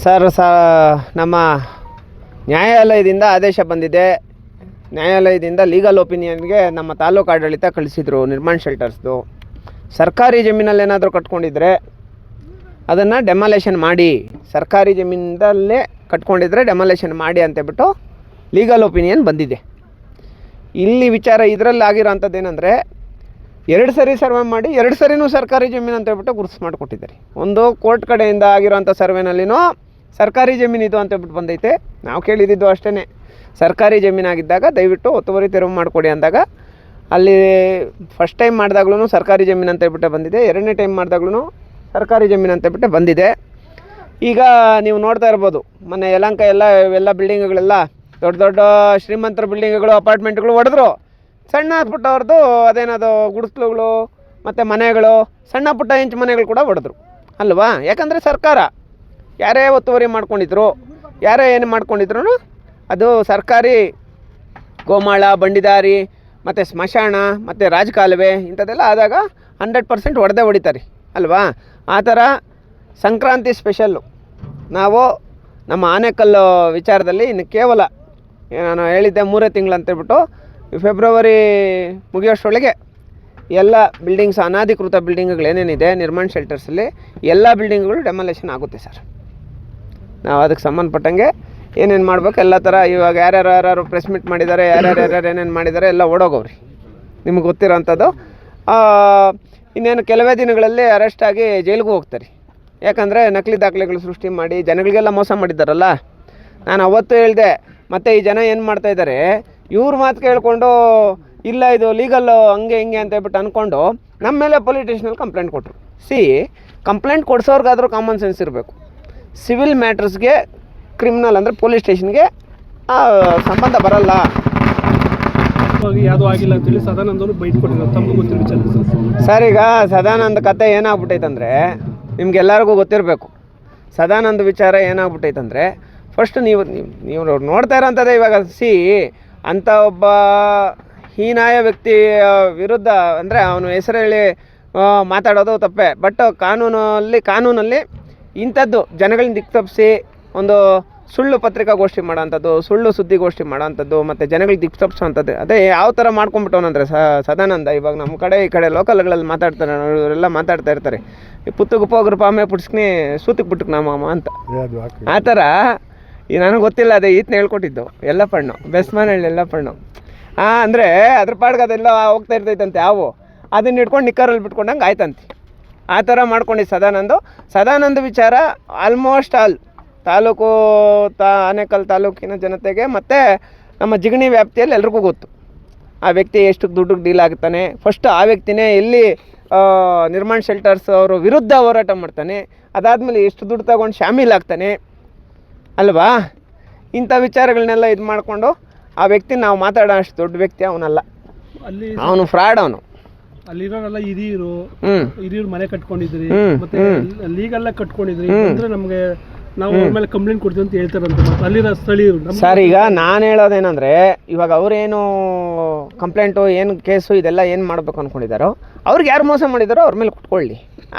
Sir, ಸ, ನಮ್ಮ ನ್ಯಾಯಾಲಯದಿಂದ ಆದೇಶ ಬಂದಿದೆ. ನ್ಯಾಯಾಲಯದಿಂದ ಲೀಗಲ್ ಒಪಿನಿಯನ್ಗೆ ನಮ್ಮ ತಾಲೂಕು ಆಡಳಿತ ಕಳಿಸಿದರು ನಿರ್ಮಾಣ ಶೆಲ್ಟರ್ಸ್ದು ಸರ್ಕಾರಿ ಜಮೀನಲ್ಲಿ ಏನಾದರೂ ಕಟ್ಕೊಂಡಿದ್ರೆ ಅದನ್ನು ಡೆಮಾಲೇಷನ್ ಮಾಡಿ, ಸರ್ಕಾರಿ ಜಮೀನಿಂದಲ್ಲೇ ಕಟ್ಕೊಂಡಿದ್ರೆ ಡೆಮಾಲೇಷನ್ ಮಾಡಿ ಅಂತೇಳ್ಬಿಟ್ಟು ಲೀಗಲ್ ಒಪಿನಿಯನ್ ಬಂದಿದೆ. ಇಲ್ಲಿ ವಿಚಾರ ಇದರಲ್ಲಿ ಆಗಿರೋಂಥದ್ದು ಏನಂದರೆ ಎರಡು ಸರಿ ಸರ್ವೆ ಮಾಡಿ, ಎರಡು ಸರಿನೂ ಸರ್ಕಾರಿ ಜಮೀನು ಅಂತ ಹೇಳ್ಬಿಟ್ಟು ಗುರುತು ಮಾಡಿಕೊಟ್ಟಿದ್ದಾರೆ. ಒಂದು ಕೋರ್ಟ್ ಕಡೆಯಿಂದ ಆಗಿರೋಂಥ ಸರ್ವೆನಲ್ಲಿನೂ ಸರ್ಕಾರಿ ಜಮೀನಿದು ಅಂತ ಹೇಳ್ಬಿಟ್ಟು ಬಂದೈತೆ. ನಾವು ಕೇಳಿದ್ದು ಅಷ್ಟೇ ಸರ್ಕಾರಿ ಜಮೀನಾಗಿದ್ದಾಗ ದಯವಿಟ್ಟು ಒತ್ತುವರಿ ತೆರವು ಮಾಡಿಕೊಡಿ ಅಂದಾಗ. ಅಲ್ಲಿ ಫಸ್ಟ್ ಟೈಮ್ ಮಾಡಿದಾಗ್ಲೂ ಸರ್ಕಾರಿ ಜಮೀನು ಅಂತ ಹೇಳ್ಬಿಟ್ಟೆ ಬಂದಿದೆ. ಎರಡನೇ ಟೈಮ್ ಮಾಡಿದಾಗ್ಲೂ ಸರ್ಕಾರಿ ಜಮೀನು ಅಂತ ಹೇಳ್ಬಿಟ್ಟೆ ಬಂದಿದೆ. ಈಗ ನೀವು ನೋಡ್ತಾ ಇರ್ಬೋದು, ಮೊನ್ನೆ ಯಲಂಕ ಎಲ್ಲ ಎಲ್ಲ ಬಿಲ್ಡಿಂಗ್ಗಳೆಲ್ಲ ದೊಡ್ಡ ದೊಡ್ಡ ಶ್ರೀಮಂತರ ಬಿಲ್ಡಿಂಗ್ಗಳು ಅಪಾರ್ಟ್ಮೆಂಟ್ಗಳು ಹೊಡೆದ್ರು ಸಣ್ಣ ಪುಟ್ಟವ್ರದ್ದು ಅದೇನದು ಗುಡಿಸ್ಲುಗಳು, ಮತ್ತು ಮನೆಗಳು, ಸಣ್ಣ ಪುಟ್ಟ ಇಂಚು ಮನೆಗಳು ಕೂಡ ಹೊಡೆದ್ರು ಅಲ್ವಾ? ಯಾಕಂದರೆ ಸರ್ಕಾರ. ಯಾರೇ ಒತ್ತುವರಿ ಮಾಡ್ಕೊಂಡಿದ್ರು, ಯಾರೇ ಏನು ಮಾಡ್ಕೊಂಡಿದ್ರು ಅದು ಸರ್ಕಾರಿ ಗೋಮಾಳ, ಬಂಡಿದಾರಿ, ಮತ್ತು ಸ್ಮಶಾನ, ಮತ್ತು ರಾಜಕಾಲುವೆ ಇಂಥದ್ದೆಲ್ಲ ಆದಾಗ ಹಂಡ್ರೆಡ್ ಪರ್ಸೆಂಟ್ ಹೊಡೆದೇ ಹೊಡಿತಾರೆ, ಅಲ್ವಾ? ಆ ಥರ ಸಂಕ್ರಾಂತಿ ಸ್ಪೆಷಲ್ಲು. ನಾವು ನಮ್ಮ ಆನೆಕಲ್ಲು ವಿಚಾರದಲ್ಲಿ ಇನ್ನು ಕೇವಲ ನಾನು ಹೇಳಿದ್ದೆ ಮೂರೇ ತಿಂಗಳು ಅಂತೇಳ್ಬಿಟ್ಟು ಫೆಬ್ರವರಿ ಮುಗಿಯೋಷ್ಟರೊಳಗೆ ಎಲ್ಲ ಬಿಲ್ಡಿಂಗ್ಸ್, ಅನಾಧಿಕೃತ ಬಿಲ್ಡಿಂಗ್ಗಳು ಏನೇನಿದೆ, ನಿರ್ಮಾಣ ಶೆಲ್ಟರ್ಸಲ್ಲಿ ಎಲ್ಲ ಬಿಲ್ಡಿಂಗ್ಗಳು ಡೆಮಾಲೇಷನ್ ಆಗುತ್ತೆ ಸರ್. ನಾವು ಅದಕ್ಕೆ ಸಂಬಂಧಪಟ್ಟಂಗೆ ಏನೇನು ಮಾಡ್ಬೇಕು, ಎಲ್ಲ ಥರ ಇವಾಗ ಯಾರ್ಯಾರು ಯಾರ್ಯಾರು ಪ್ರೆಸ್ ಮೀಟ್ ಮಾಡಿದ್ದಾರೆ ಯಾರ್ಯಾರು ಯಾರ್ಯಾರು ಏನೇನು ಮಾಡಿದ್ದಾರೆ ಎಲ್ಲ ಓಡೋಗವ್ರಿ. ನಿಮ್ಗೆ ಗೊತ್ತಿರೋಂಥದ್ದು. ಇನ್ನೇನು ಕೆಲವೇ ದಿನಗಳಲ್ಲಿ ಅರೆಸ್ಟ್ ಆಗಿ ಜೈಲಿಗೂ ಹೋಗ್ತಾರೆ. ಯಾಕಂದರೆ ನಕಲಿ ದಾಖಲೆಗಳು ಸೃಷ್ಟಿ ಮಾಡಿ ಜನಗಳಿಗೆಲ್ಲ ಮೋಸ ಮಾಡಿದ್ದಾರಲ್ಲ. ನಾನು ಅವತ್ತು ಹೇಳಿದೆ, ಮತ್ತು ಈ ಜನ ಏನು ಮಾಡ್ತಾ ಇದ್ದಾರೆ, ಇವ್ರ ಮಾತು ಕೇಳಿಕೊಂಡು, ಇಲ್ಲ ಇದು ಲೀಗಲ್ಲು ಹಂಗೆ ಹಿಂಗೆ ಅಂತ ಹೇಳ್ಬಿಟ್ಟು ಅಂದ್ಕೊಂಡು ನಮ್ಮ ಮೇಲೆ ಪೊಲೀಸ್ ಸ್ಟೇಷನಲ್ಲಿ ಕಂಪ್ಲೇಂಟ್ ಕೊಟ್ಟರು ಸಿ ಕಂಪ್ಲೇಂಟ್ ಕೊಡಿಸೋರ್ಗಾದರೂ ಕಾಮನ್ ಸೆನ್ಸ್ ಇರಬೇಕು. ಸಿವಿಲ್ ಮ್ಯಾಟ್ರಸ್ಗೆ ಕ್ರಿಮಿನಲ್ ಅಂದರೆ ಪೊಲೀಸ್ ಸ್ಟೇಷನ್ಗೆ ಸಂಬಂಧ ಬರಲ್ಲ. ಯಾವುದೂ ಆಗಿಲ್ಲ ಅಂತೇಳಿ ಸದಾನಂದನು ಬೈಟ್ ಕೊಟ್ಟಿದ್ದಾರೆ. ತಮ್ಮ ಗೊತ್ತಿರೋ ವಿಚಾರ ಸರ್. ಸರ್ ಈಗ ಸದಾನಂದ ಕತೆ ಏನಾಗ್ಬಿಟ್ಟೈತಂದರೆ ನಿಮ್ಗೆಲ್ಲರಿಗೂ ಗೊತ್ತಿರಬೇಕು. ಸದಾನಂದ ವಿಚಾರ ಏನಾಗ್ಬಿಟ್ಟೈತಂದರೆ ಫಸ್ಟ್ ನೀವು ನೀವು ನೀವು ನೋಡ್ತಾ ಇರೋಂಥದ್ದೇ ಇವಾಗ ಸಿ ಅಂಥ ಒಬ್ಬ ಹೀನಾಯ ವ್ಯಕ್ತಿ ವಿರುದ್ಧ ಅಂದರೆ ಅವನು ಹೆಸರು ಹೇಳಿ ಮಾತಾಡೋದು ತಪ್ಪೆ. ಬಟ್ ಕಾನೂನಲ್ಲಿ ಕಾನೂನಲ್ಲಿ ಇಂಥದ್ದು ಜನಗಳನ್ನ ದಿಕ್ಕು ತಪ್ಪಿಸಿ ಒಂದು ಸುಳ್ಳು ಪತ್ರಿಕಾಗೋಷ್ಠಿ ಮಾಡೋಂಥದ್ದು ಸುಳ್ಳು ಸುದ್ದಿಗೋಷ್ಠಿ ಮಾಡೋಂಥದ್ದು ಮತ್ತು ಜನಗಳಿಗೆ ದಿಕ್ಕು ತಪ್ಪಿಸೋಂಥದ್ದು ಅದೇ ಯಾವ ಥರ ಮಾಡ್ಕೊಂಡ್ಬಿಟ್ಟವನಂದ್ರೆ ಸದಾನಂದ ಇವಾಗ ನಮ್ಮ ಕಡೆ ಈ ಕಡೆ ಲೋಕಲ್ಗಳಲ್ಲಿ ಮಾತಾಡ್ತಾರೆ ಇವರೆಲ್ಲ ಮಾತಾಡ್ತಾ ಇರ್ತಾರೆ. ಈ ಪುತ್ತಗೆ ಪೋಗ್ರ ಪಾಮೆ ಪುಟ್ಸ್ಕಿ ಸೂತಿಗೆ ಬಿಟ್ಟಕ್ಕೆ ನಮ್ಮ ಅಂತ. ಆ ಥರ ಈ ನನಗೆ ಗೊತ್ತಿಲ್ಲ ಅದೇ ಈತನ ಹೇಳ್ಕೊಟ್ಟಿದ್ದು ಎಲ್ಲ ಎಲ್ಲಪ್ಪಣ್ಣು ಬೆಸ್ಮಾನಹಳ್ಳಿ ಪಣ್ಣು ಹಾಂ ಅಂದರೆ ಅದ್ರ ಪಾಡ್ಗೆ ಅದೆಲ್ಲ ಹೋಗ್ತಾ ಇರ್ತೈತಂತೆ ಯಾವು ಅದನ್ನ ಹಿಡ್ಕೊಂಡು ನಿಕ್ಕರಲ್ಲಿ ಬಿಟ್ಕೊಂಡಂಗೆ ಆಯ್ತಂತೆ. ಆ ಥರ ಮಾಡ್ಕೊಂಡು ಸದಾನಂದು. ಸದಾನಂದ ವಿಚಾರ ಆಲ್ಮೋಸ್ಟ್ ಆಲ್ ತಾಲೂಕು ತಾ ಆನೇಕಲ್ ತಾಲೂಕಿನ ಜನತೆಗೆ ಮತ್ತು ನಮ್ಮ ಜಿಗಣಿ ವ್ಯಾಪ್ತಿಯಲ್ಲಿ ಎಲ್ರಿಗೂ ಗೊತ್ತು. ಆ ವ್ಯಕ್ತಿ ಎಷ್ಟು ದುಡ್ಡಿಗೆ ಡೀಲ್ ಆಗ್ತಾನೆ. ಫಸ್ಟ್ ಆ ವ್ಯಕ್ತಿನೇ ಇಲ್ಲಿ ನಿರ್ಮಾಣ ನಿರ್ಮಾಣ್ ಶೆಲ್ಟರ್ಸ್ ಅವರು ವಿರುದ್ಧ ಹೋರಾಟ ಮಾಡ್ತಾನೆ. ಅದಾದಮೇಲೆ ಎಷ್ಟು ದುಡ್ಡು ತಗೊಂಡು ಶಾಮೀಲ್ ಆಗ್ತಾನೆ. ಅಲ್ವಾ? ಇಂಥ ವಿಚಾರಗಳನ್ನೆಲ್ಲ ಇದು ಮಾಡಿಕೊಂಡು ಆ ವ್ಯಕ್ತಿ ನಾವು ಮಾತಾಡೋ ಅಷ್ಟು ದೊಡ್ಡ ವ್ಯಕ್ತಿ ಅವನಲ್ಲ. ಅವನು ಫ್ರಾಡ್ ಅವನು. ಅಲ್ಲಿರೋರೆಲ್ಲ ಹಿರಿಯರು ಹಿರಿಯರು ಮನೆ ಕಟ್ಕೊಂಡಿದ್ರಿ ಮತ್ತೆ. ಲೀಗಲ್ಲ ಕಟ್ಕೊಂಡಿದ್ರಿ ಅಂದ್ರೆ ನಮಗೆ ನಾವು ಅವ್ರ ಮೇಲೆ ಕಂಪ್ಲೇಂಟ್ ಕೊಡ್ತೀವಿ ಅಂತ ಹೇಳ್ತಾರಂತ ಮತ್ತೆ ಅಲ್ಲಿರೋ ಸ್ಥಳೀಯರು. ಸರ್ ಈಗ ನಾನು ಹೇಳೋದೇನಂದ್ರೆ ಇವಾಗ ಅವರೇನು ಕಂಪ್ಲೇಂಟು ಏನು ಕೇಸು ಇದೆಲ್ಲ ಏನು ಮಾಡಬೇಕು ಅನ್ಕೊಂಡಿದಾರೋ ಅವ್ರಿಗೆ ಯಾರು ಮೋಸ ಮಾಡಿದಾರೋ ಅವ್ರ ಮೇಲೆ ಕುಟ್ಕೊಳ್ಳಿ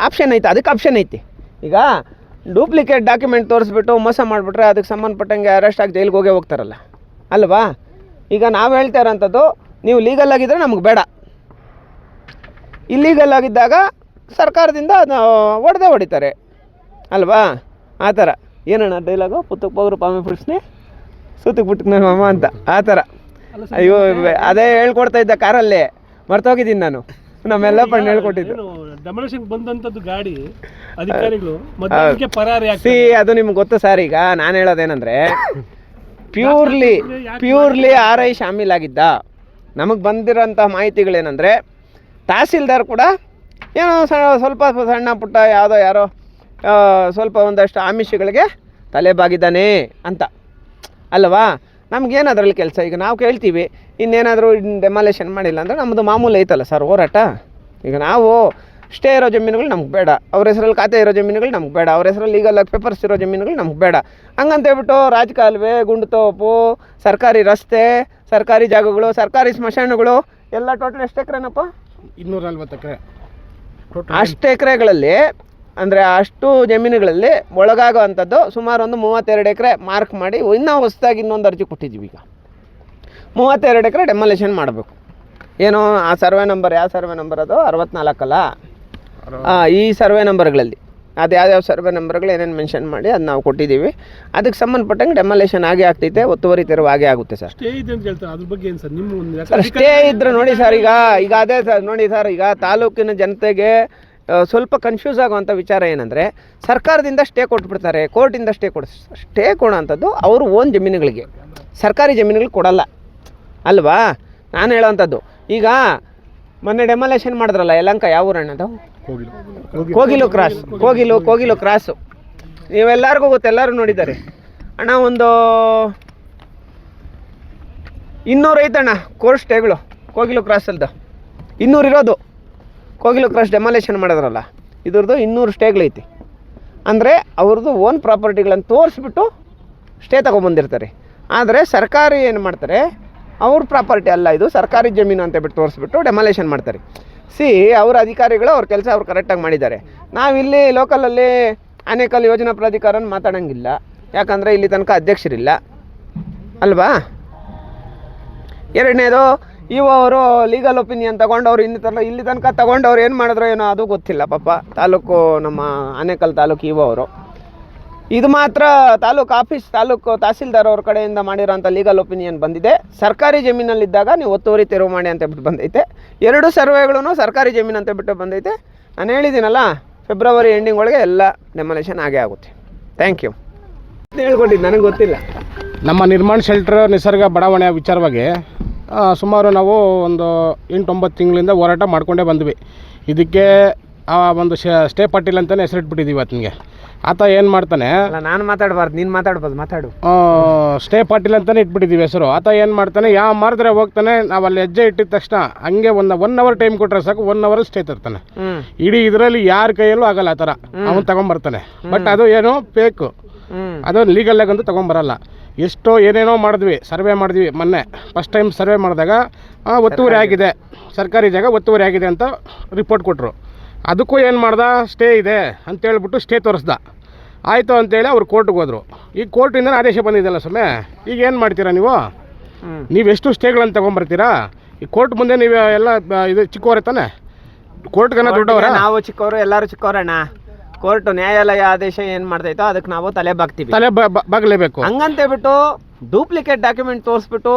ಆಪ್ಷನ್ ಐತೆ ಅದಕ್ಕೆ ಆಪ್ಷನ್ ಐತಿ. ಈಗ ಡೂಪ್ಲಿಕೇಟ್ ಡಾಕ್ಯುಮೆಂಟ್ ತೋರಿಸ್ಬಿಟ್ಟು ಮೋಸ ಮಾಡಿಬಿಟ್ರೆ ಅದಕ್ಕೆ ಸಂಬಂಧಪಟ್ಟಂಗೆ ಅರೆಸ್ಟ್ ಆಗಿ ಜೈಲಿಗೆ ಹೋಗೇ ಹೋಗ್ತಾರಲ್ಲ. ಅಲ್ವಾ? ಈಗ ನಾವು ಹೇಳ್ತಾ ಇರೋಂಥದ್ದು ನೀವು ಲೀಗಲ್ ಆಗಿದ್ರೆ ನಮಗೆ ಬೇಡ. ಇಲ್ಲೀಗಲ್ ಆಗಿದ್ದಾಗ ಸರ್ಕಾರದಿಂದ ಹೊಡೆದೇ ಹೊಡಿತಾರೆ. ಅಲ್ವಾ? ಆ ಥರ. ಏನಣ್ಣ ಡೈಲಾಗು ಪುತ್ತಕ್ಕೆ ಹೋಗ್ರು ಪಾಮೆ ಪುರುಷನೇ ಸುತ್ತಕ್ಕೆ ಬಿಟ್ಟು ನನ್ನ ಮಾಮ ಅಂತ. ಆ ಥರ. ಅಯ್ಯೋ ಅದೇ ಹೇಳ್ಕೊಡ್ತಾ ಇದ್ದ ಕಾರಲ್ಲಿ. ಮರ್ತೋಗಿದ್ದೀನಿ ನಾನು. ನಮ್ಮೆಲ್ಲ ಪಣ್ಣ ಹೇಳ್ಕೊಟ್ಟಿದ್ದು. ಗಾಡಿ ಅಧಿಕಾರಿಗಳು ಸಿ ಅದು ನಿಮ್ಗೆ ಗೊತ್ತು ಸರ್ ಈಗ ನಾನು ಹೇಳೋದೇನಂದ್ರೆ ಪ್ಯೂರ್ಲಿ ಪ್ಯೂರ್ಲಿ ಆರ್ ಐ ಶಾಮೀಲಾಗಿದ್ದ ನಮಗೆ ಬಂದಿರೋಂಥ ಮಾಹಿತಿಗಳೇನೆಂದರೆ ತಹಸೀಲ್ದಾರ್ ಕೂಡ ಏನೋ ಸ್ವಲ್ಪ ಸಣ್ಣ ಪುಟ್ಟ ಯಾವುದೋ ಯಾರೋ ಸ್ವಲ್ಪ ಒಂದಷ್ಟು ಆಮಿಷಗಳಿಗೆ ತಲೆ ಬಾಗಿದ್ದಾನೆ ಅಂತ. ಅಲ್ವಾ? ನಮಗೇನು ಅದರಲ್ಲಿ ಕೆಲಸ? ಈಗ ನಾವು ಕೇಳ್ತೀವಿ, ಇನ್ನೇನಾದರೂ ಡೆಮಾಲೇಷನ್ ಮಾಡಿಲ್ಲ ಅಂದರೆ ನಮ್ಮದು ಮಾಮೂಲಿ ಐತಲ್ಲ ಸರ್ ಹೋರಾಟ? ಈಗ ನಾವು ಸ್ಟೇ ಇರೋ ಜಮೀನುಗಳು ನಮ್ಗೆ ಬೇಡ. ಅವ್ರ ಹೆಸರಲ್ಲಿ ಖಾತೆ ಇರೋ ಜಮೀನುಗಳು ನಮ್ಗೆ ಬೇಡ. ಅವ್ರ ಹೆಸರಲ್ಲಿ ಲೀಗಲ್ ಪೇಪರ್ಸ್ ಇರೋ ಜಮೀನುಗಳು ನಮ್ಗೆ ಬೇಡ. ಹಂಗಂತ ಹೇಳ್ಬಿಟ್ಟು ರಾಜಕಾಲುವೆ ಗುಂಡುತೋಪು ಸರ್ಕಾರಿ ರಸ್ತೆ, ಸರ್ಕಾರಿ ಜಾಗಗಳು, ಸರ್ಕಾರಿ ಸ್ಮಶಾನಗಳು, ಎಲ್ಲ ಟೋಟಲ್ ಎಷ್ಟು ಎಕರೆನಪ್ಪ? ಇನ್ನೂರ ನಲ್ವತ್ತು ಎಕರೆ ಅಷ್ಟು ಎಕರೆಗಳಲ್ಲಿ ಅಂದರೆ ಅಷ್ಟು ಜಮೀನುಗಳಲ್ಲಿ ಒಳಗಾಗುವಂಥದ್ದು ಸುಮಾರು ಒಂದು ಮೂವತ್ತೆರಡು ಎಕರೆ ಮಾರ್ಕ್ ಮಾಡಿ ಇನ್ನೂ ಹೊಸದಾಗಿ ಇನ್ನೊಂದು ಅರ್ಜಿ ಕೊಟ್ಟಿದ್ದೀವಿ ಈಗ. ಮೂವತ್ತೆರಡು ಎಕರೆ ಡೆಮೊಲೇಷನ್ ಮಾಡಬೇಕು. ಏನು ಆ ಸರ್ವೆ ನಂಬರ್ ಯಾವ ಸರ್ವೆ ನಂಬರ್ ಅದು? ಅರವತ್ನಾಲ್ಕಲ್ಲ? ಈ ಸರ್ವೆ ನಂಬರ್ಗಳಲ್ಲಿ ಅದು ಯಾವ್ಯಾವ ಸರ್ವೆ ನಂಬರ್ಗಳು ಏನೇನು ಮೆನ್ಷನ್ ಮಾಡಿ ಅದು ನಾವು ಕೊಟ್ಟಿದ್ದೀವಿ. ಅದಕ್ಕೆ ಸಂಬಂಧಪಟ್ಟಂಗೆ ಡೆಮಾಲೇಷನ್ ಆಗೇ ಆಗ್ತೈತೆ ಒತ್ತುವರಿ ತೆರವು ಆಗೇ ಆಗುತ್ತೆ ಸರ್. ಸ್ಟೇ ಇದೆ ಅಂತ ಹೇಳ್ತಾರೆ ಅದ್ರ ಬಗ್ಗೆ ಏನು ಸರ್? ನಿಮ್ಮ ಒಂದು ಸರ್ ಸ್ಟೇ ಇದ್ರೆ ನೋಡಿ ಸರ್ ಈಗ ಈಗ ಅದೇ ಸರ್ ನೋಡಿ ಸರ್ ಈಗ ತಾಲೂಕಿನ ಜನತೆಗೆ ಸ್ವಲ್ಪ ಕನ್ಫ್ಯೂಸ್ ಆಗುವಂಥ ವಿಚಾರ ಏನಂದರೆ ಸರ್ಕಾರದಿಂದ ಸ್ಟೇ ಕೊಟ್ಬಿಡ್ತಾರೆ ಕೋರ್ಟಿಂದ ಸ್ಟೇ ಕೊಡ ಸ್ಟೇ ಕೊಡೋವಂಥದ್ದು ಅವರು ಓನ್ ಜಮೀನುಗಳಿಗೆ. ಸರ್ಕಾರಿ ಜಮೀನುಗಳಿಗೆ ಕೊಡಲ್ಲ. ಅಲ್ವಾ? ನಾನು ಹೇಳೋವಂಥದ್ದು ಈಗ ಮೊನ್ನೆ ಡೆಮಾಲೇಷನ್ ಮಾಡಿದ್ರಲ್ಲ ಯಲಂಕ ಯಾವ ಊರಣ್ಣದು ಕೋಗಿಲು. ಕ್ರಾಸ್. ಕೋಗಿಲು. ಕೋಗಿಲು ಕ್ರಾಸು. ನೀವೆಲ್ಲರಿಗೂ ಗೊತ್ತು ಎಲ್ಲರೂ ನೋಡಿದ್ದಾರೆ. ಅಣ್ಣ ಒಂದು ಇನ್ನೂರು ಐತಣ್ಣ ಕೋರ್ಸ್ ಸ್ಟೇಗಳು ಕೋಗಿಲು ಕ್ರಾಸಲ್ದು ಇನ್ನೂರು ಇರೋದು. ಕೋಗಿಲು ಕ್ರಾಸ್ ಡೆಮಾಲೇಷನ್ ಮಾಡಿದ್ರಲ್ಲ ಇದ್ರದ್ದು ಇನ್ನೂರು ಸ್ಟೇಗಳೈತಿ ಅಂದರೆ ಅವ್ರದ್ದು ಓನ್ ಪ್ರಾಪರ್ಟಿಗಳನ್ನು ತೋರಿಸ್ಬಿಟ್ಟು ಸ್ಟೇ ತೊಗೊಂಬಂದಿರ್ತಾರೆ. ಆದರೆ ಸರ್ಕಾರಿ ಏನು ಮಾಡ್ತಾರೆ ಅವ್ರ ಪ್ರಾಪರ್ಟಿ ಅಲ್ಲ ಇದು ಸರ್ಕಾರಿ ಜಮೀನು ಅಂತ ಬಿಟ್ಟು ತೋರಿಸ್ಬಿಟ್ಟು ಡೆಮಾಲೇಷನ್ ಮಾಡ್ತಾರೆ. ಸಿ, ಅವರ ಅಧಿಕಾರಿಗಳು ಅವ್ರ ಕೆಲಸ ಅವ್ರು ಕರೆಕ್ಟಾಗಿ ಮಾಡಿದ್ದಾರೆ. ನಾವಿಲ್ಲಿ ಲೋಕಲಲ್ಲಿ ಆನೇಕಲ್ ಯೋಜನಾ ಪ್ರಾಧಿಕಾರನ ಮಾತಾಡೋಂಗಿಲ್ಲ. ಯಾಕಂದರೆ ಇಲ್ಲಿ ತನಕ ಅಧ್ಯಕ್ಷರಿಲ್ಲ. ಅಲ್ವಾ? ಎರಡನೇದು ಇವು ಅವರು ಲೀಗಲ್ ಒಪಿನಿಯನ್ ತೊಗೊಂಡವ್ರು ಇಲ್ಲಿ ತನಕ ಇಲ್ಲಿ ತನಕ ತೊಗೊಂಡವ್ರು ಏನು ಮಾಡಿದ್ರು ಏನೋ ಅದು ಗೊತ್ತಿಲ್ಲ ಪಾಪ. ತಾಲೂಕು ನಮ್ಮ ಆನೇಕಲ್ ತಾಲೂಕು ಇವು ಅವರು. ಇದು ಮಾತ್ರ ತಾಲೂಕು ಆಫೀಸ್ ತಾಲೂಕು ತಹಸೀಲ್ದಾರ್ ಅವ್ರ ಕಡೆಯಿಂದ ಮಾಡಿರೋಂಥ ಲೀಗಲ್ ಒಪಿನಿಯನ್ ಬಂದಿದೆ. ಸರ್ಕಾರಿ ಜಮೀನಲ್ಲಿದ್ದಾಗ ನೀವು ಒತ್ತುವರಿ ತೆರವು ಮಾಡಿ ಅಂತ ಬಿಟ್ಟು ಬಂದೈತೆ. ಎರಡು ಸರ್ವೆಗಳೂ ಸರ್ಕಾರಿ ಜಮೀನು ಅಂತ ಬಿಟ್ಟು ಬಂದೈತೆ. ನಾನು ಹೇಳಿದ್ದೀನಲ್ಲ ಫೆಬ್ರವರಿ ಎಂಡಿಂಗ್ ಒಳಗೆ ಎಲ್ಲ ಡೆಮಾಲೇಷನ್ ಆಗೇ ಆಗುತ್ತೆ. ಥ್ಯಾಂಕ್ ಯು ಹೇಳ್ಕೊಂಡಿದ್ದು ನನಗೆ ಗೊತ್ತಿಲ್ಲ. ನಮ್ಮ ನಿರ್ಮಾಣ ಶೆಲ್ಟರ್ ನಿಸರ್ಗ ಬಡಾವಣೆಯ ವಿಚಾರವಾಗಿ ಸುಮಾರು ನಾವು ಒಂದು ಎಂಟು ಒಂಬತ್ತು ತಿಂಗಳಿಂದ ಹೋರಾಟ ಮಾಡಿಕೊಂಡೇ ಬಂದ್ವಿ. ಇದಕ್ಕೆ ಆ ಒಂದು ಸ್ಟೇ ಪಾಟೀಲ್ ಅಂತಲೇ ಹೆಸರಿಟ್ಬಿಟ್ಟಿದ್ದೀವಿ ಆತನಿಗೆ ಆತ ಏನು ಮಾಡ್ತಾನೆ? ಅಲ್ಲ ನಾನು ಮಾತಾಡಬಾರ್ದು ನೀನು ಮಾತಾಡ್ಬೋದು ಮಾತಾಡು. ಸ್ಟೇ ಪಾಟೀಲ್ ಅಂತಲೇ ಇಟ್ಬಿಟ್ಟಿದ್ದೀವಿ ಹೆಸರು. ಆತ ಏನು ಮಾಡ್ತಾನೆ ಯಾವ ಮಾರಿದ್ರೆ ಹೋಗ್ತಾನೆ ನಾವು ಅಲ್ಲಿ ಹೆಜ್ಜೆ ಇಟ್ಟಿದ ತಕ್ಷಣ ಹಂಗೆ ಒಂದು ಒನ್ ಅವರ್ ಟೈಮ್ ಕೊಟ್ಟರೆ ಸಾಕು ಒನ್ ಅವರ್ ಸ್ಟೇ ತರ್ತಾನೆ. ಇಡೀ ಇದರಲ್ಲಿ ಯಾರ ಕೈಯಲ್ಲೂ ಆಗಲ್ಲ ಆ ಥರ. ಅವನು ತಗೊಂಬರ್ತಾನೆ. ಬಟ್ ಅದು ಏನು ಫೇಕು ಅದು ಅದು ಲೀಗಲ್ಲಾಗಂತೂ ತೊಗೊಂಬರಲ್ಲ. ಎಷ್ಟೋ ಏನೇನೋ ಮಾಡಿದ್ವಿ ಸರ್ವೆ ಮಾಡಿದ್ವಿ ಮೊನ್ನೆ. ಫಸ್ಟ್ ಟೈಮ್ ಸರ್ವೆ ಮಾಡಿದಾಗ ಒತ್ತುವರಿ ಆಗಿದೆ. ಸರ್ಕಾರಿ ಜಾಗ ಒತ್ತುವರಿ ಆಗಿದೆ ಅಂತ ರಿಪೋರ್ಟ್ ಕೊಟ್ಟರು ಅದಕ್ಕೂ ಏನು ಮಾಡ್ದ? ಸ್ಟೇ ಇದೆ ಅಂತೇಳ್ಬಿಟ್ಟು ಸ್ಟೇ ತೋರಿಸ್ದ. ಆಯಿತು ಅಂತೇಳಿ ಅವ್ರು ಕೋರ್ಟ್ಗೆ ಹೋದರು. ಈಗ ಕೋರ್ಟಿಂದ ಆದೇಶ ಬಂದಿದ್ದಲ್ಲ ಸ್ವಾಮಿ ಈಗ ಏನು ಮಾಡ್ತೀರಾ ನೀವು? ನೀವೆಷ್ಟು ನೀವು ಎಷ್ಟು ಸ್ಟೇಗಳನ್ನು ತೊಗೊಂಬರ್ತೀರಾ? ಈ ಕೋರ್ಟ್ ಮುಂದೆ ನೀವು ಎಲ್ಲ ಇದು ಚಿಕ್ಕವರೇ ತಾನೆ? ಕೋರ್ಟ್ಗನ ದೊಡ್ಡವರ? ನಾವು ಚಿಕ್ಕವರು ಎಲ್ಲರೂ ಚಿಕ್ಕವರಣ್ಣ. ಕೋರ್ಟ್ ನ್ಯಾಯಾಲಯ ಆದೇಶ ಏನು ಮಾಡ್ತೈತೋ ಅದಕ್ಕೆ ನಾವು ತಲೆ ಬಾಗ್ತೀವಿ. ತಲೆ ಬಾಗಲೇಬೇಕು. ಹಂಗಂತ ಬಿಟ್ಟು ಡೂಪ್ಲಿಕೇಟ್ ಡಾಕ್ಯುಮೆಂಟ್ ತೋರಿಸ್ಬಿಟ್ಟು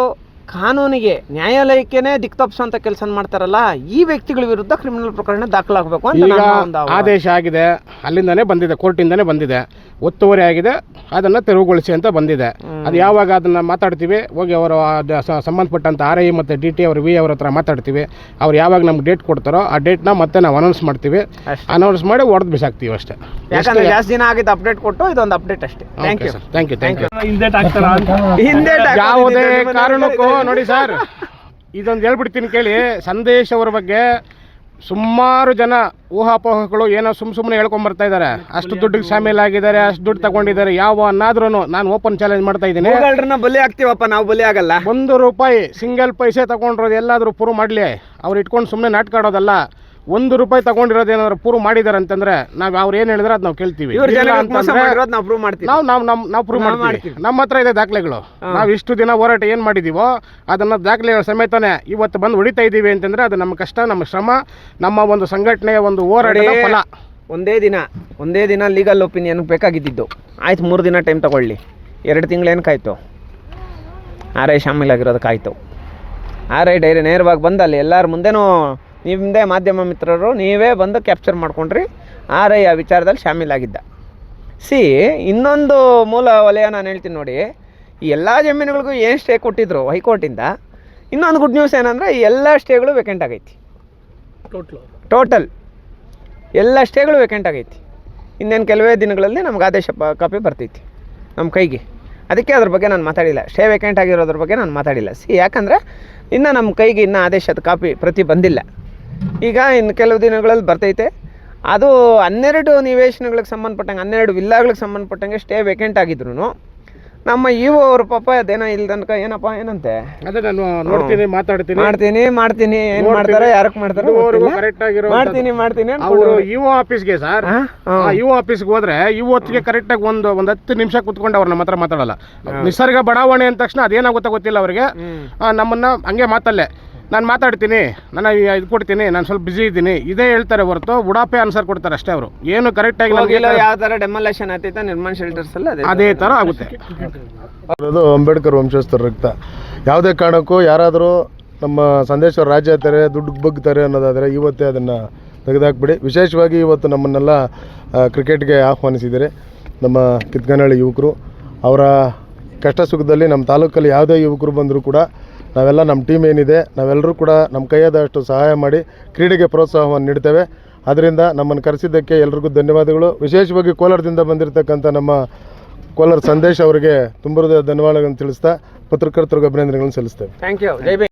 ಕಾನೂನಿಗೆ ನ್ಯಾಯಾಲಯಕ್ಕೇನೆ ಅಂತ ಕೆಲಸ ಮಾಡ್ತಾರಲ್ಲ ಈ ವ್ಯಕ್ತಿಗಳ ವಿರುದ್ಧ ಕ್ರಿಮಿನಲ್ ಪ್ರಕರಣ ದಾಖಲಾಗಬೇಕು ಅಂತ ಈಗ ನನ್ನ ಒಂದು ಆಹ್ವಾನ. ಆದೇಶ ಆಗಿದೆ. ಅಲ್ಲಿಂದನೇ ಬಂದಿದೆ ಕೋರ್ಟಿಂದನೇ ಬಂದಿದೆ. ಒತ್ತುವರಿ ಆಗಿದೆ. ಅದನ್ನು ತೆರವುಗೊಳಿಸಿ ಅಂತ ಬಂದಿದೆ. ಅದು ಯಾವಾಗ ಅದನ್ನು ಮಾತಾಡ್ತೀವಿ? ಹೋಗಿ ಅವರು ಸಂಬಂಧಪಟ್ಟಂತ ಸ- ಆರ್ ಐ ಮತ್ತು ಡಿ ಟಿ ಅವರು ವಿ ಅವ್ರ ಹತ್ರ ಮಾತಾಡ್ತೀವಿ. ಅವ್ರು ಯಾವಾಗ ನಮ್ಗೆ ಡೇಟ್ ಕೊಡ್ತಾರೋ ಆ ಡೇಟ್ನ ಮತ್ತೆ ನಾವು ಅನೌನ್ಸ್ ಮಾಡ್ತೀವಿ. ಅಷ್ಟೇ. ಅನೌನ್ಸ್ ಮಾಡಿ ಹೊಡೆದು ಬಿಸಾಕ್ತೀವಿ ಅಷ್ಟೇ. ಯಾಕಂದ್ರೆ ಜಾಸ್ತಿ ದಿನ ಆಗಿದ್ದು ಅಪ್ಡೇಟ್ ಕೊಟ್ಟು ಇದೊಂದು ಅಪ್ಡೇಟ್ ಅಷ್ಟೇ. Thank you sir thank you thank you ಹಿಂದೆ ಯಾವುದೇ ಕಾರಣಕ್ಕೂ ನೋಡಿ ಸರ್ ಇದೊಂದು ಹೇಳ್ಬಿಡ್ತೀನಿ ಕೇಳಿ ಸಂದೇಶ್ ಅವರ ಬಗ್ಗೆ ಸುಮಾರು ಜನ ಊಹಾಪೋಹಗಳು ಏನೋ ಸುಮ್ ಸುಮ್ಮನೆ ಹೇಳ್ಕೊಂಬರ್ತಾ ಇದ್ದಾರೆ ಅಷ್ಟು ದುಡ್ಡಿಗೆ ಶಾಮೀಲಾಗಿದ್ದಾರೆ ಅಷ್ಟು ದುಡ್ಡು ತಗೊಂಡಿದ್ದಾರೆ ಯಾವ ಅನ್ನಾದ್ರೂ ನಾನು ಓಪನ್ ಚಾಲೆಂಜ್ ಮಾಡ್ತಾ ಇದ್ದೀನಿ. ಬಲಿ ಆಗ್ತೀವಪ್ಪ ನಾವು ಬಲಿ ಆಗಲ್ಲ. ಒಂದು ರೂಪಾಯಿ ಸಿಂಗಲ್ ಪೈಸೆ ತಗೊಂಡ್ರೋದು ಎಲ್ಲಾದರೂ ಪ್ರೂವ್ ಮಾಡಲಿ. ಅವ್ರು ಇಟ್ಕೊಂಡು ಸುಮ್ಮನೆ ನಾಟಕ ಆಡೋದಲ್ಲ. ಒಂದು ರೂಪಾಯಿ ತಗೊಂಡಿರೋದು ಏನಾದ್ರು ಪ್ರೂವ್ ಮಾಡಿದಾರೆ ಅಂತಂದ್ರೆ ನಾವು ಅವ್ರು ಏನು ಹೇಳಿದ್ರೆ ಅದು ನಾವು ಕೇಳ್ತೀವಿ. ನಾವು ನಾವು ನಾವು ನಮ್ಮ ನಾವು ಪ್ರೂವ್ ಮಾಡ್ತೀವಿ. ನಮ್ಮ ಹತ್ರ ಇದೆ ದಾಖಲೆಗಳು. ನಾವು ಇಷ್ಟು ದಿನ ಹೋರಾಟ ಏನು ಮಾಡಿದೀವೋ ಅದನ್ನ ದಾಖಲೆಗಳ ಸಮೇತನೇ ಇವತ್ತು ಬಂದು ಹೊಡಿತಾ ಇದ್ದೀವಿ ಅಂತಂದ್ರೆ ಅದು ನಮ್ಮ ಕಷ್ಟ ನಮ್ಮ ಶ್ರಮ ನಮ್ಮ ಒಂದು ಸಂಘಟನೆಯ ಒಂದು ಹೋರಾಟದ ನೋಡಿ, ಫಲ. ಒಂದೇ ದಿನ ಒಂದೇ ದಿನ ಲೀಗಲ್ ಒಪಿನಿಯನ್ ಬೇಕಾಗಿದ್ದಿದ್ದು. ಆಯ್ತು ಮೂರು ದಿನ ಟೈಮ್ ತಗೊಳ್ಳಿ. ಎರಡು ತಿಂಗಳೇನು ಕಾಯ್ತು? ಆರ್ ಐ ಶಾಮೀಲಾಗಿರೋದಕ್ಕಾಯ್ತು ಆರ್ ಐ ಡೈರಿ ನೇರವಾಗಿ ಬಂದಲ್ಲಿ ಎಲ್ಲರ ಮುಂದೆನೂ ನಿಮ್ಮದೇ ಮಾಧ್ಯಮ ಮಿತ್ರರು ನೀವೇ ಬಂದು ಕ್ಯಾಪ್ಚರ್ ಮಾಡ್ಕೊಂಡ್ರಿ. ಆರ್ ಐ ಆ ವಿಚಾರದಲ್ಲಿ ಶಾಮೀಲಾಗಿದ್ದ. ಸಿ ಇನ್ನೊಂದು ಮೂಲ ವಲಯ ನಾನು ಹೇಳ್ತೀನಿ ನೋಡಿ. ಈ ಎಲ್ಲ ಜಮೀನುಗಳಿಗೂ ಏನು ಸ್ಟೇ ಕೊಟ್ಟಿದ್ರು ಹೈಕೋರ್ಟಿಂದ? ಇನ್ನೊಂದು ಗುಡ್ ನ್ಯೂಸ್ ಏನಂದರೆ ಈ ಎಲ್ಲ ಸ್ಟೇಗಳು ವೇಕೆಂಟ್ ಆಗೈತಿ. ಟೋಟ್ಲು ಟೋಟಲ್ ಎಲ್ಲ ಸ್ಟೇಗಳು ವೇಕೆಂಟ್ ಆಗೈತಿ. ಇನ್ನೇನು ಕೆಲವೇ ದಿನಗಳಲ್ಲಿ ನಮ್ಗೆ ಆದೇಶ ಪ ಕಾಪಿ ಬರ್ತೈತಿ ನಮ್ಮ ಕೈಗೆ. ಅದಕ್ಕೆ ಅದ್ರ ಬಗ್ಗೆ ನಾನು ಮಾತಾಡಿಲ್ಲ. ಸ್ಟೇ ವೇಕೆಂಟ್ ಆಗಿರೋದ್ರ ಬಗ್ಗೆ ನಾನು ಮಾತಾಡಿಲ್ಲ. ಸಿ ಯಾಕಂದರೆ ಇನ್ನು ನಮ್ಮ ಕೈಗೆ ಇನ್ನೂ ಆದೇಶದ ಕಾಪಿ ಪ್ರತಿ ಬಂದಿಲ್ಲ. ಈಗ ಇನ್ನು ಕೆಲವು ದಿನಗಳಲ್ಲಿ ಬರ್ತೈತೆ. ಅದು ಹನ್ನೆರಡು ನಿವೇಶನಗಳಿಗೆ ಸಂಬಂಧಪಟ್ಟಂಗೆ ಹನ್ನೆರಡು ವಿಲ್ಲಾಗಳಿಗೆ ಸಂಬಂಧಪಟ್ಟಂಗೆ ಸ್ಟೇ ವೇಕೆಂಟ್ ಆಗಿದ್ರು ನಮ್ಮ ಇ ಅವ್ರ ಪಾಪ ಅದೇನೋ ಇಲ್ಲಿ ತನಕ ಏನಪ್ಪ ಏನಂತೆ? ಅದೇ ನಾನು ನೋಡ್ತೀನಿ ಮಾತಾಡ್ತೀನಿ. ಮಾಡ್ತೀನಿ ಮಾಡ್ತೀನಿ ಏನ್. ಮಾಡ್ತಾರೆ ಯಾರಕ್ ಮಾಡ್ತಾರೆ ಕರೆಕ್ಟ್ ಆಗಿರೋ ಮಾಡ್ತೀನಿ ಮಾಡ್ತೀನಿ ಅವರು ಆಫೀಸ್ಗೆ ಸರ್. ಇಒ ಆಫೀಸ್ಗೆ ಹೋದ್ರೆ ಇವು ಹೊತ್ತಿಗೆ ಕರೆಕ್ಟಾಗಿ ಒಂದು ಒಂದ್ ಹತ್ತು ನಿಮಿಷ ಕುತ್ಕೊಂಡು ಅವ್ರ ನಮ್ಮ ಹತ್ರ ಮಾತಾಡಲ್ಲ. ನಿಸರ್ಗ ಬಡಾವಣೆ ಅಂದ ತಕ್ಷಣ ಅದೇನಾಗುತ್ತಾ ಗೊತ್ತಿಲ್ಲ ಅವ್ರಿಗೆ. ನಮ್ಮನ್ನ ಹಂಗೆ ಮಾತಲ್ಲೇ. ನಾನು ಮಾತಾಡ್ತೀನಿ ನಾನು ಇದು ಕೊಡ್ತೀನಿ ನಾನು ಸ್ವಲ್ಪ ಬಿಸಿ ಇದ್ದೀನಿ. ಇದೇ ಹೇಳ್ತಾರೆ ಹೊರತು ಉಡಾಪೆ ಆನ್ಸರ್ ಕೊಡ್ತಾರೆ ಅಷ್ಟೇ ಅವರು. ಏನು ಕರೆಕ್ಟಾಗಿ ಯಾವ ತರ ಡೆಮೊಲೇಷನ್ ಆತೈತ ನಿರ್ಮಾಣ ಶೆಲ್ಟರ್ಸ್ ಅಲ್ಲ ಅದೇ ಥರ ಆಗುತ್ತೆ. ಅದು ಅಂಬೇಡ್ಕರ್ ವಂಶಸ್ಥರ ರಕ್ತ. ಯಾವುದೇ ಕಾರಣಕ್ಕೂ ಯಾರಾದರೂ ನಮ್ಮ ಸಂದೇಶ್ವರ ರಾಜ್ಯ ತಾರೆ ದುಡ್ಡು ಬಗ್ತಾರೆ ಅನ್ನೋದಾದರೆ ಇವತ್ತೇ ಅದನ್ನು ತೆಗೆದಾಕ್ಬಿಡಿ. ವಿಶೇಷವಾಗಿ ಇವತ್ತು ನಮ್ಮನ್ನೆಲ್ಲ ಕ್ರಿಕೆಟ್ಗೆ ಆಹ್ವಾನಿಸಿದ್ದಾರೆ ನಮ್ಮ ಕಿತ್ಗನಹಳ್ಳಿ ಯುವಕರು. ಅವರ ಕಷ್ಟ ಸುಖದಲ್ಲಿ ನಮ್ಮ ತಾಲೂಕಲ್ಲಿ ಯಾವುದೇ ಯುವಕರು ಬಂದರೂ ಕೂಡ ನಾವೆಲ್ಲ ನಮ್ಮ ಟೀಮ್ ಏನಿದೆ, ನಾವೆಲ್ಲರೂ ಕೂಡ ನಮ್ಮ ಕೈಯಾದಷ್ಟು ಸಹಾಯ ಮಾಡಿ ಕ್ರೀಡೆಗೆ ಪ್ರೋತ್ಸಾಹವನ್ನು ನೀಡ್ತೇವೆ. ಅದರಿಂದ ನಮ್ಮನ್ನು ಕರೆಸಿದ್ದಕ್ಕೆ ಎಲ್ರಿಗೂ ಧನ್ಯವಾದಗಳು. ವಿಶೇಷವಾಗಿ ಕೋಲಾರದಿಂದ ಬಂದಿರತಕ್ಕಂಥ ನಮ್ಮ ಕೋಲಾರ ಸಂದೇಶ್ ಅವರಿಗೆ ತುಂಬ ಧನ್ಯವಾದಗಳನ್ನು ತಿಳಿಸ್ತಾ ಪತ್ರಕರ್ತರಿಗೆ ಅಭಿನಂದನೆಗಳನ್ನು ಸಲ್ಲಿಸ್ತೇವೆ. Thank you